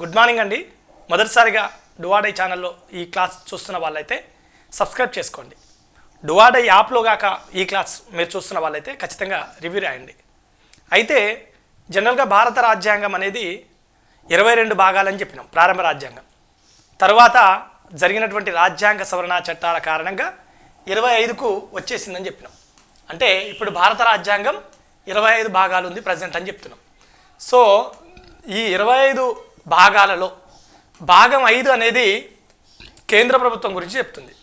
Good morning అండి. మొదటిసారిగా డువాడై ఛానల్లో ఈ క్లాస్ చూస్తున్న వాళ్ళైతే సబ్స్క్రైబ్ చేసుకోండి. డువాడై యాప్లో గాక ఈ క్లాస్ మీరు చూస్తున్న వాళ్ళైతే ఖచ్చితంగా రివ్యూ రాయండి. అయితే జనరల్గా భారత రాజ్యాంగం అనేది ఇరవై రెండు భాగాలని చెప్పినాం ప్రారంభ రాజ్యాంగం. తర్వాత జరిగినటువంటి రాజ్యాంగ సవరణ చట్టాల కారణంగా ఇరవై ఐదుకు వచ్చేసిందని చెప్పినాం. అంటే ఇప్పుడు భారత రాజ్యాంగం ఇరవై ఐదు భాగాలు ఉంది ప్రజెంట్ అని చెప్తున్నాం. సో ఈ ఇరవై ఐదు భాగాలలో భాగం ఐదు అనేది కేంద్ర ప్రభుత్వం గురించి చెప్తుంది.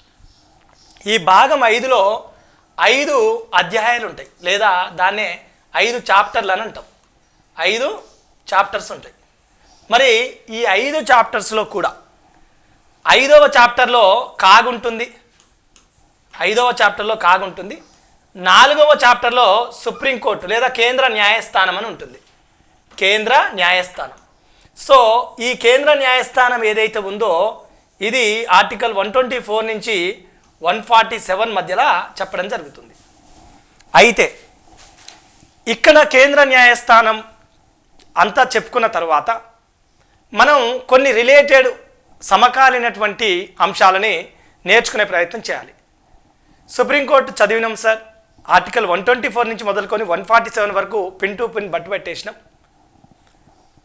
ఈ భాగం ఐదులో ఐదు అధ్యాయాలు ఉంటాయి లేదా దాన్నే ఐదు చాప్టర్లు అని అంటాం. ఐదు చాప్టర్స్ ఉంటాయి. మరి ఈ ఐదు చాప్టర్స్లో కూడా ఐదవ చాప్టర్లో కాగుంటుంది. ఐదవ చాప్టర్లో కాగుంటుంది. నాలుగవ చాప్టర్లో సుప్రీంకోర్టు లేదా కేంద్ర న్యాయస్థానం అని ఉంటుంది. కేంద్ర న్యాయస్థానం. సో ఈ కేంద్ర న్యాయస్థానం ఏదైతే ఉందో ఇది ఆర్టికల్ వన్ ట్వంటీ ఫోర్ నుంచి వన్ ఫార్టీ సెవెన్ మధ్యలో చెప్పడం జరుగుతుంది. అయితే ఇక్కడ కేంద్ర న్యాయస్థానం అంతా చెప్పుకున్న తర్వాత మనం కొన్ని రిలేటెడ్ సమకాలీనటువంటి అంశాలని నేర్చుకునే ప్రయత్నం చేయాలి. Supreme court చదివినాం sir. Article one twenty four నుంచి మొదలుకొని వన్ ఫార్టీ సెవెన్ వరకు పిన్ టు పిన్ బట్టు పెట్టేసినాం.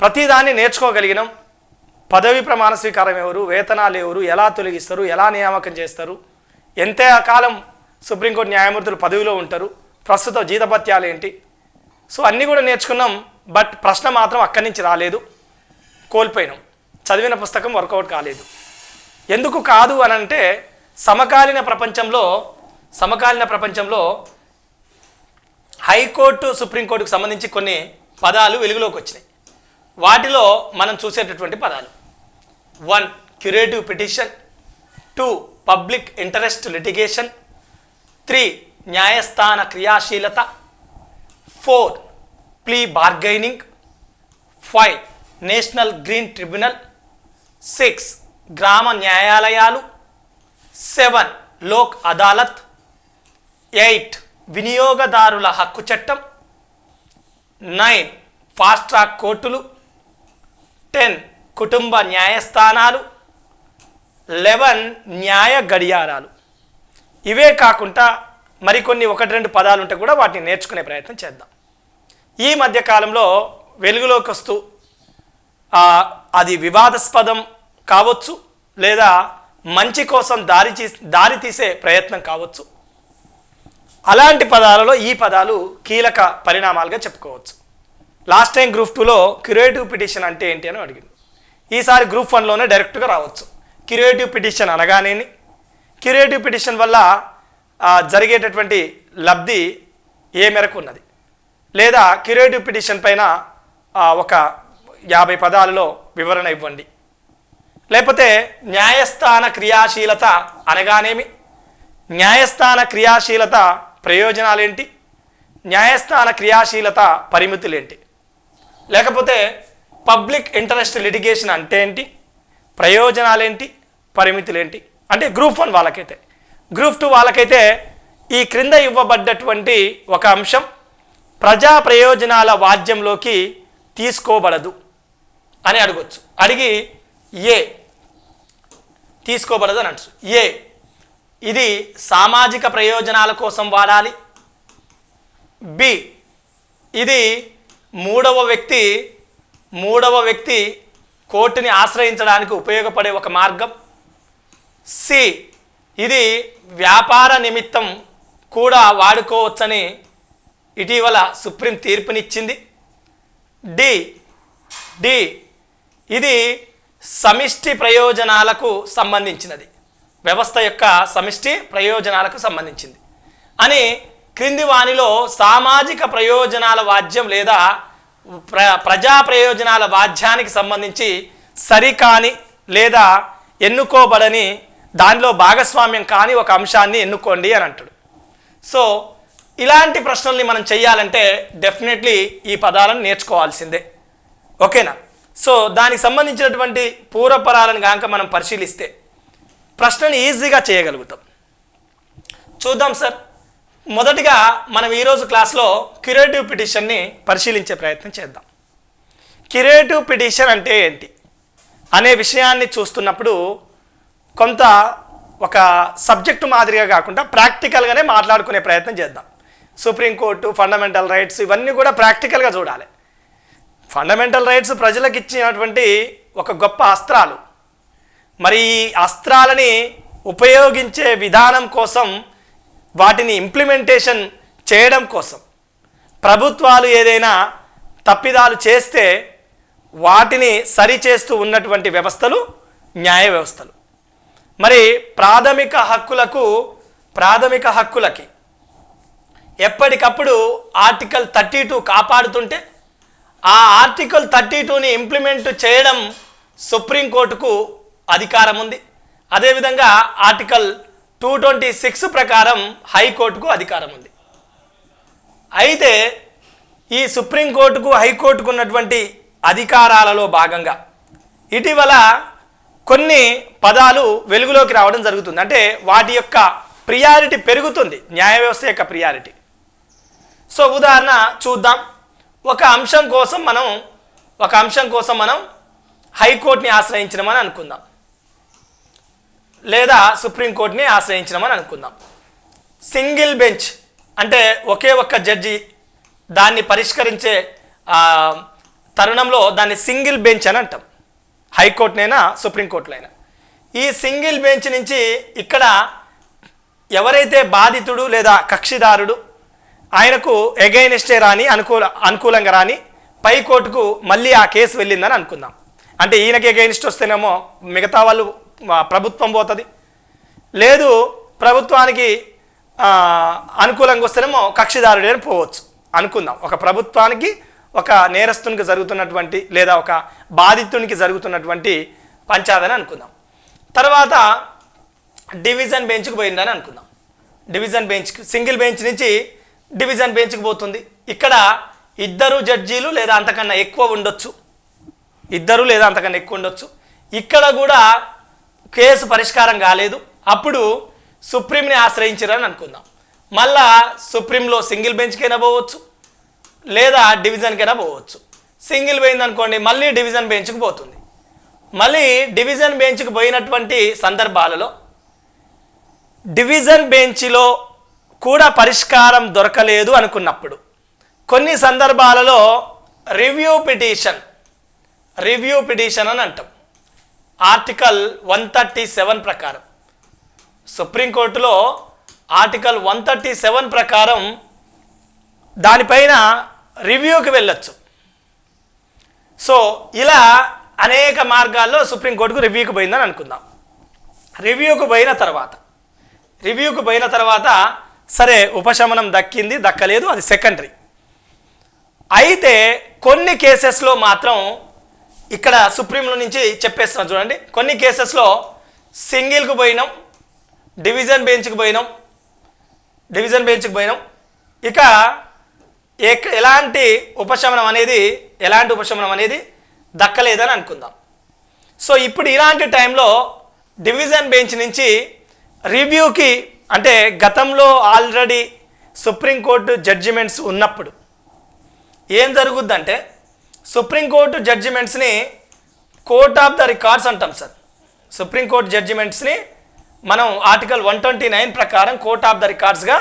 ప్రతిదాన్ని నేర్చుకోగలిగినాం. పదవి ప్రమాణ స్వీకారం ఎవరు వేతనాలు ఎవరు ఎలా తొలగిస్తారు ఎలా నియామకం చేస్తారు ఎంత కాలం సుప్రీంకోర్టు న్యాయమూర్తులు పదవిలో ఉంటారు ప్రస్తుత జీతభత్యాలు ఏంటి. సో అన్నీ కూడా నేర్చుకున్నాం బట్ ప్రశ్న మాత్రం అక్కడి నుంచి రాలేదు కోల్పోయినాం. చదివిన పుస్తకం వర్కౌట్ కాలేదు. ఎందుకు కాదు అని అంటే సమకాలీన ప్రపంచంలో సమకాలీన ప్రపంచంలో హైకోర్టు సుప్రీంకోర్టుకు సంబంధించి కొన్ని పదాలు వెలుగులోకి వచ్చినాయి. వాటిలో మనం చూసేటటువంటి పదాలు. One curative petition. Two public interest litigation. Three న్యాయస్థాన క్రియాశీలత. Four plea bargaining. Five national green tribunal. Six గ్రామ న్యాయాలయాలు. సెవెన్ లోక్ అదాలత్. ఎయిట్ వినియోగదారుల హక్కు చట్టం. నైన్ ఫాస్ట్ ట్రాక్ కోర్టులు. టెన్ కుటుంబ న్యాయస్థానాలు లెవెన్ న్యాయ గడియారాలు. ఇవే కాకుండా మరికొన్ని ఒకటి రెండు పదాలు ఉంటే కూడా వాటిని నేర్చుకునే ప్రయత్నం చేద్దాం. ఈ మధ్యకాలంలో వెలుగులోకి వస్తూ అది వివాదాస్పదం కావచ్చు లేదా మంచి కోసం దారి చీ- దారి తీసే ప్రయత్నం కావచ్చు. అలాంటి పదాలలో ఈ పదాలు కీలక పరిణామాలుగా చెప్పుకోవచ్చు. లాస్ట్ టైం గ్రూప్ టూలో క్రియేటివ్ పిటిషన్ అంటే ఏంటి అని అడిగింది. ఈసారి గ్రూప్ వన్లోనే డైరెక్ట్గా రావచ్చు. క్రియేటివ్ పిటిషన్ అనగానేని క్రియేటివ్ పిటిషన్ వల్ల జరిగేటటువంటి లబ్ధి ఏ మేరకు ఉన్నది? లేదా క్రియేటివ్ పిటిషన్ పైన ఒక యాభై పదాలలో వివరణ ఇవ్వండి. లేకపోతే న్యాయస్థాన క్రియాశీలత అనగానేమి న్యాయస్థాన క్రియాశీలత ప్రయోజనాలేంటి? న్యాయస్థాన క్రియాశీలత పరిమితులేంటి? లేకపోతే పబ్లిక్ ఇంట్రెస్ట్ లిటిగేషన్ అంటే ఏంటి? ప్రయోజనాలేంటి? పరిమితులేంటి? అంటే గ్రూప్ వన్ వాళ్ళకైతే. గ్రూప్ టూ వాళ్ళకైతే ఈ క్రింద ఇవ్వబడ్డటువంటి ఒక అంశం ప్రజా ప్రయోజనాల వాద్యంలోకి తీసుకోబడదు అని అడగచ్చు. అడిగి ఏ? తీసుకోబడదు అని అంటు ఏ? ఇది సామాజిక ప్రయోజనాల కోసం వాడాలి. బి? ఇది మూడవ వ్యక్తి మూడవ వ్యక్తి కోర్టుని ఆశ్రయించడానికి ఉపయోగపడే ఒక మార్గం. సి ఇది వ్యాపార నిమిత్తం కూడా వాడుకోవచ్చని ఇటీవల సుప్రీం తీర్పునిచ్చింది. డి డి ఇది సమిష్టి ప్రయోజనాలకు సంబంధించినది. వ్యవస్థ యొక్క సమిష్టి ప్రయోజనాలకు సంబంధించింది. అని క్రింది వానిలో సామాజిక ప్రయోజనాల వాద్యం లేదా ప్ర ప్రజా ప్రయోజనాల వాద్యానికి సంబంధించి సరికాని లేదా ఎన్నుకోబడని దానిలో భాగస్వామ్యం కాని ఒక అంశాన్ని ఎన్నుకోండి అని అంటాడు. సో ఇలాంటి ప్రశ్నల్ని మనం చేయాలంటే డెఫినెట్లీ ఈ పదాలను నేర్చుకోవాల్సిందే. ఓకేనా? సో దానికి సంబంధించినటువంటి పూర్వపరాలను కనుక మనం పరిశీలిస్తే ప్రశ్నని ఈజీగా చేయగలుగుతాం. చూద్దాం సార్. మొదటిగా మనం ఈరోజు క్లాస్లో క్యురేటివ్ పిటిషన్ని పరిశీలించే ప్రయత్నం చేద్దాం. క్యురేటివ్ పిటిషన్ అంటే ఏంటి? అనే విషయాన్ని చూస్తున్నప్పుడు కొంత ఒక సబ్జెక్టు మాదిరిగా కాకుండా ప్రాక్టికల్గానే మాట్లాడుకునే ప్రయత్నం చేద్దాం. సుప్రీంకోర్టు ఫండమెంటల్ రైట్స్ ఇవన్నీ కూడా ప్రాక్టికల్గా చూడాలి. ఫండమెంటల్ రైట్స్ ప్రజలకు ఇచ్చినటువంటి ఒక గొప్ప అస్త్రాలు. మరి ఈ అస్త్రాలని ఉపయోగించే విధానం కోసం వాటిని ఇంప్లిమెంటేషన్ చేయడం కోసం. ప్రభుత్వాలు ఏదైనా తప్పిదాలు చేస్తే వాటిని సరిచేస్తూ ఉన్నటువంటి వ్యవస్థలు న్యాయ వ్యవస్థలు. మరి ప్రాథమిక హక్కులకు ప్రాథమిక హక్కులకి ఎప్పటికప్పుడు ఆర్టికల్ థర్టీ టూ కాపాడుతుంటే ఆ ఆర్టికల్ థర్టీ టూని ఇంప్లిమెంట్ చేయడం సుప్రీంకోర్టుకు అధికారం ఉంది. అదేవిధంగా ఆర్టికల్ టూ ట్వంటీ సిక్స్ ప్రకారం హైకోర్టుకు అధికారం ఉంది. అయితే ఈ సుప్రీంకోర్టుకు హైకోర్టుకు ఉన్నటువంటి అధికారాలలో భాగంగా ఇటీవల కొన్ని పదాలు వెలుగులోకి రావడం జరుగుతుంది. అంటే వాటి యొక్క ప్రియారిటీ పెరుగుతుంది. న్యాయ వ్యవస్థ యొక్క ప్రియారిటీ. సో ఉదాహరణ చూద్దాం. ఒక అంశం కోసం మనం ఒక అంశం కోసం మనం హైకోర్టుని ఆశ్రయించినామని అనుకుందాం. లేదా సుప్రీంకోర్టుని ఆశ్రయించినామని అనుకుందాం. సింగిల్ బెంచ్ అంటే ఒకే ఒక్క జడ్జి దాన్ని పరిష్కరించే తరుణంలో దాన్ని సింగిల్ బెంచ్ అని అంటాం. హైకోర్టునైనా సుప్రీంకోర్టులైనా ఈ సింగిల్ బెంచ్ నుంచి ఇక్కడ ఎవరైతే బాధితుడు లేదా కక్షిదారుడు ఆయనకు ఎగైనెస్టే రాని అనుకూల అనుకూలంగా రాని పై కోర్టుకు మళ్ళీ ఆ కేసు వెళ్ళిందని అనుకుందాం. అంటే ఈయనకి ఎగైనిస్ట్ వస్తేనేమో మిగతా వాళ్ళు ప్రభుత్వం పోతుంది. లేదు ప్రభుత్వానికి అనుకూలంగా వస్తేనేమో కక్షిదారుడే పోవచ్చు. అనుకుందాం. ఒక ప్రభుత్వానికి ఒక నేరస్తునికి జరుగుతున్నటువంటి లేదా ఒక బాధితునికి జరుగుతున్నటువంటి పంచాదని అనుకుందాం. తర్వాత డివిజన్ బెంచ్కి పోయిందని అనుకుందాం. డివిజన్ బెంచ్కి సింగిల్ బెంచ్ నుంచి డివిజన్ బెంచ్కి పోతుంది. ఇక్కడ ఇద్దరు జడ్జీలు లేదా అంతకన్నా ఎక్కువ ఉండొచ్చు. ఇద్దరు లేదా అంతకన్నా ఎక్కువ ఉండొచ్చు. ఇక్కడ కూడా కేసు పరిష్కారం కాలేదు. అప్పుడు సుప్రీంని ఆశ్రయించారని అనుకుందాం. మళ్ళా సుప్రీంలో సింగిల్ బెంచ్కైనా పోవచ్చు లేదా డివిజన్కైనా పోవచ్చు. సింగిల్ పోయింది అనుకోండి మళ్ళీ డివిజన్ బెంచ్కి పోతుంది. మళ్ళీ డివిజన్ బెంచ్కి పోయినటువంటి సందర్భాలలో డివిజన్ బెంచ్లో కూడా పరిష్కారం దొరకలేదు అనుకున్నప్పుడు కొన్ని సందర్భాలలో రివ్యూ పిటిషన్ రివ్యూ పిటిషన్ అని అంటాం. ఆర్టికల్ వన్ థర్టీ సెవెన్ ప్రకారం. సుప్రీంకోర్టులో ఆర్టికల్ వన్ థర్టీ సెవెన్ ప్రకారం దానిపైన రివ్యూకి వెళ్ళొచ్చు. సో ఇలా అనేక మార్గాల్లో సుప్రీంకోర్టుకు రివ్యూకి పోయిందని అనుకుందాం. రివ్యూకు పోయిన తర్వాత. రివ్యూకు పోయిన తర్వాత సరే ఉపశమనం దక్కింది దక్కలేదు అది సెకండరీ. అయితే కొన్ని కేసెస్లో మాత్రం ఇక్కడ సుప్రీంలో నుంచి చెప్పేస్తున్నాం చూడండి. కొన్ని కేసెస్లో సింగిల్కు పోయినాం డివిజన్ బెంచ్కి పోయినాం డివిజన్ బెంచ్కి పోయినాం. ఇక ఎలాంటి ఉపశమనం అనేది ఎలాంటి ఉపశమనం అనేది దక్కలేదని అనుకుందాం. సో ఇప్పుడు ఇలాంటి టైంలో డివిజన్ బెంచ్ నుంచి రివ్యూకి అంటే గతంలో ఆల్రెడీ సుప్రీంకోర్టు జడ్జిమెంట్స్ ఉన్నప్పుడు ఏం జరుగుద్దంటే సుప్రీంకోర్టు జడ్జిమెంట్స్ని కోర్ట్ ఆఫ్ ద రికార్డ్స్ అంటాం సార్. సుప్రీంకోర్టు జడ్జిమెంట్స్ని మనం ఆర్టికల్ వన్ ట్వంటీ నైన్ ప్రకారం కోర్ట్ ఆఫ్ ద రికార్డ్స్గా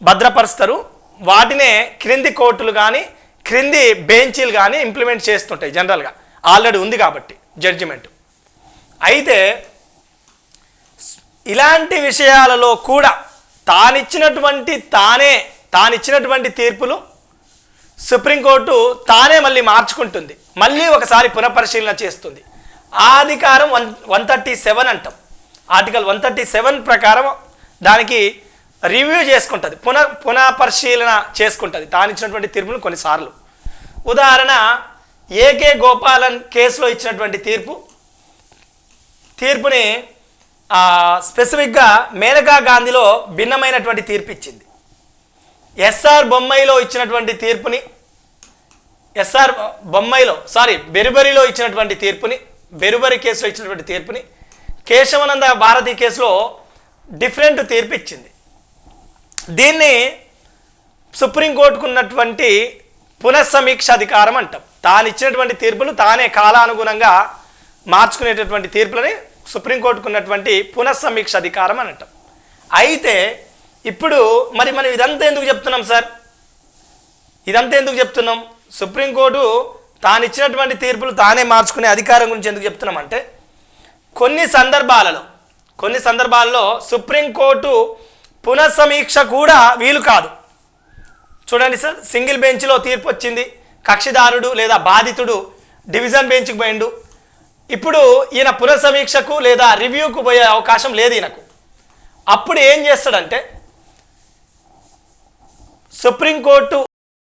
భద్రపరుస్తారు. వాటినే క్రింది కోర్టులు కానీ క్రింది బెంచీలు కానీ ఇంప్లిమెంట్ చేస్తుంటాయి జనరల్గా. ఆల్రెడీ ఉంది కాబట్టి జడ్జిమెంట్. అయితే ఇలాంటి విషయాలలో కూడా తానిచ్చినటువంటి తానే తానిచ్చినటువంటి తీర్పులు సుప్రీంకోర్టు తానే మళ్ళీ మార్చుకుంటుంది. మళ్ళీ ఒకసారి పునఃపరిశీలన చేస్తుంది. ఆ అధికారం వన్ వన్ థర్టీ సెవెన్ అంటాం. ఆర్టికల్ వన్ థర్టీ సెవెన్ ప్రకారం దానికి రివ్యూ చేసుకుంటుంది. పునః పునఃపరిశీలన చేసుకుంటుంది. తానిచ్చినటువంటి తీర్పును కొన్నిసార్లు. ఉదాహరణ ఏకే గోపాలన్ కేసులో ఇచ్చినటువంటి తీర్పు. తీర్పుని స్పెసిఫిక్గా మేనకా గాంధీలో భిన్నమైనటువంటి తీర్పు ఇచ్చింది ఎస్ఆర్ బొమ్మాయిలో ఇచ్చినటువంటి తీర్పుని ఎస్ఆర్ బొమ్మాయిలో సారీ బెరుబరిలో ఇచ్చినటువంటి తీర్పుని బెరుబరి కేసులో ఇచ్చినటువంటి తీర్పుని కేశవనంద భారతి కేసులో డిఫరెంట్ తీర్పు ఇచ్చింది దీన్ని సుప్రీంకోర్టుకు ఉన్నటువంటి పునఃసమీక్ష అధికారం అంటాం. తాను ఇచ్చినటువంటి తీర్పులు తానే కాలానుగుణంగా మార్చుకునేటటువంటి తీర్పులని సుప్రీంకోర్టుకు ఉన్నటువంటి పునఃసమీక్ష అధికారం అని అంటాం. అయితే ఇప్పుడు మరి మనం ఇదంతా ఎందుకు చెప్తున్నాం సార్? ఇదంతా ఎందుకు చెప్తున్నాం? సుప్రీంకోర్టు తాను ఇచ్చినటువంటి తీర్పులు తానే మార్చుకునే అధికారం గురించి ఎందుకు చెప్తున్నాం అంటే కొన్ని సందర్భాలలో కొన్ని సందర్భాల్లో సుప్రీంకోర్టు పునఃసమీక్ష కూడా వీలు కాదు. చూడండి సార్ సింగిల్ బెంచ్లో తీర్పు వచ్చింది. కక్షిదారుడు లేదా బాధితుడు డివిజన్ బెంచ్కి పోయిండు. ఇప్పుడు ఈయన పునఃసమీక్షకు లేదా రివ్యూకు పోయే అవకాశం లేదు ఈయనకు. అప్పుడు ఏం చేస్తాడంటే సుప్రీంకోర్టు